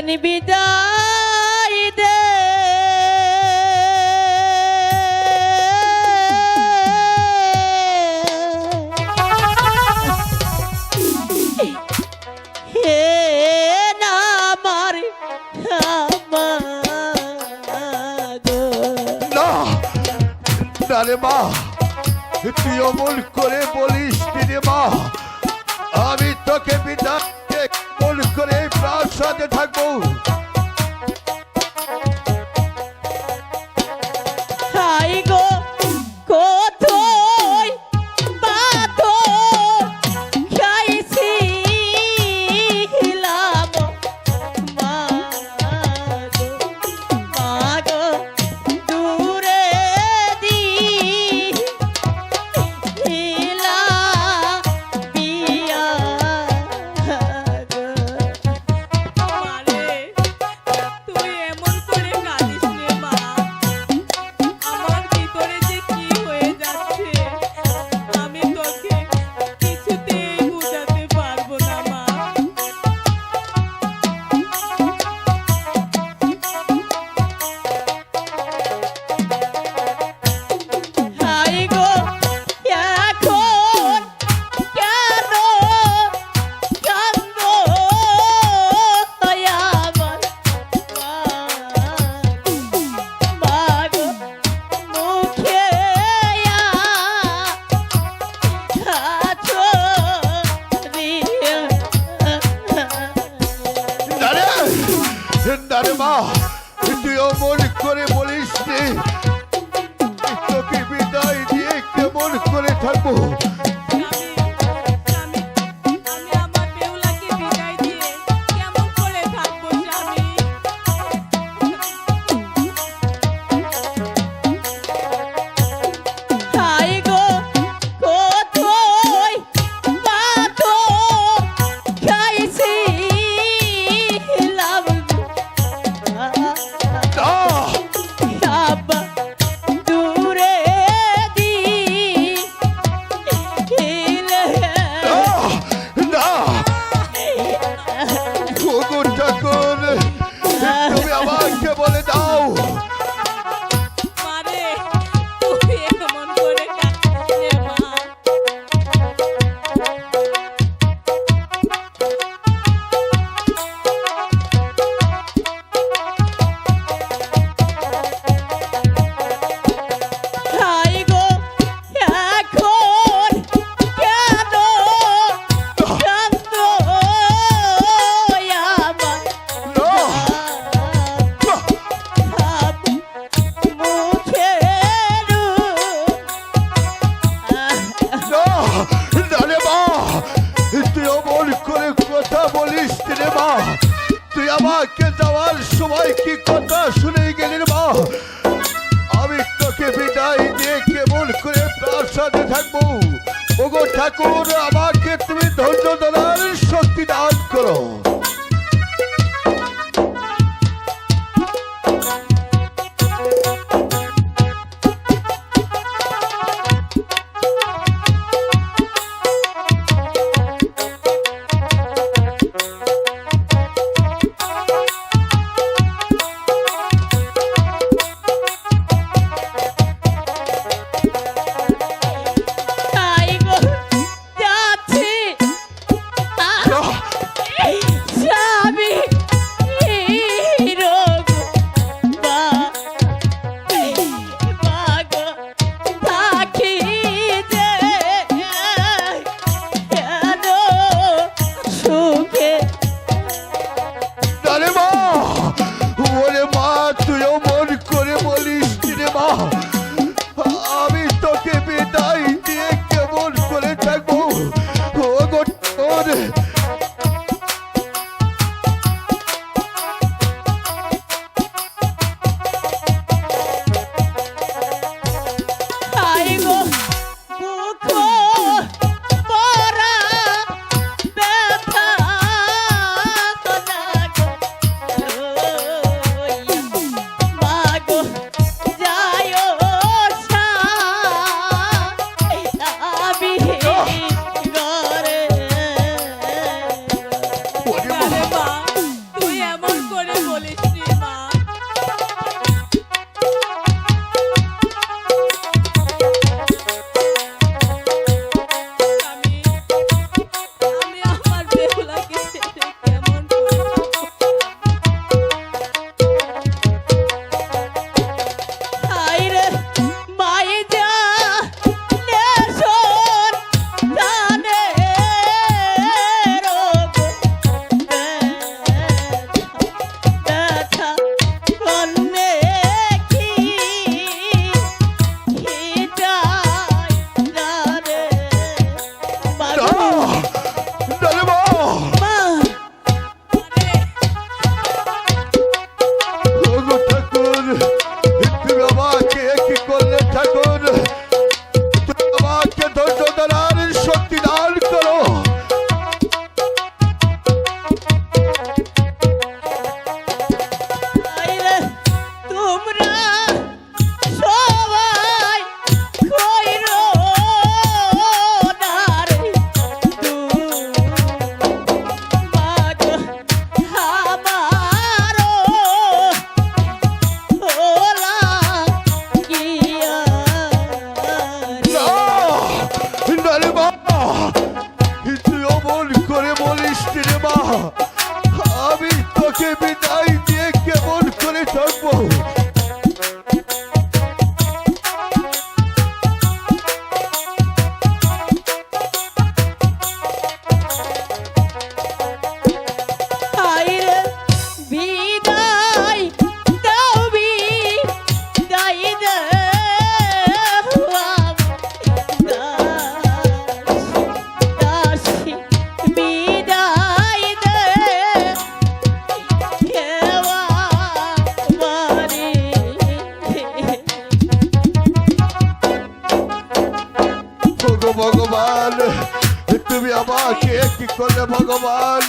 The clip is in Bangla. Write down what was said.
দিলেন বিদায় দে। না আমার মা করে বলিস আমি তোকে বিদায় দিয়ে করে প্রাসাদে থাকব। না রে মা তুই অমন করে বলিস তোকে বিদায় দিয়ে কেমন করে থাকব? যাওয়ার সময় কি কথা শুনে গেলেন মা? আমি তোকে বিদায় দিয়ে কেমন করে প্রাসাদে থাকব। ওগো ঠাকুর, আমাকে তুমি ধৈর্য ধরার শক্তি দান করো। তুমি আমাকে কি করলে ভগবান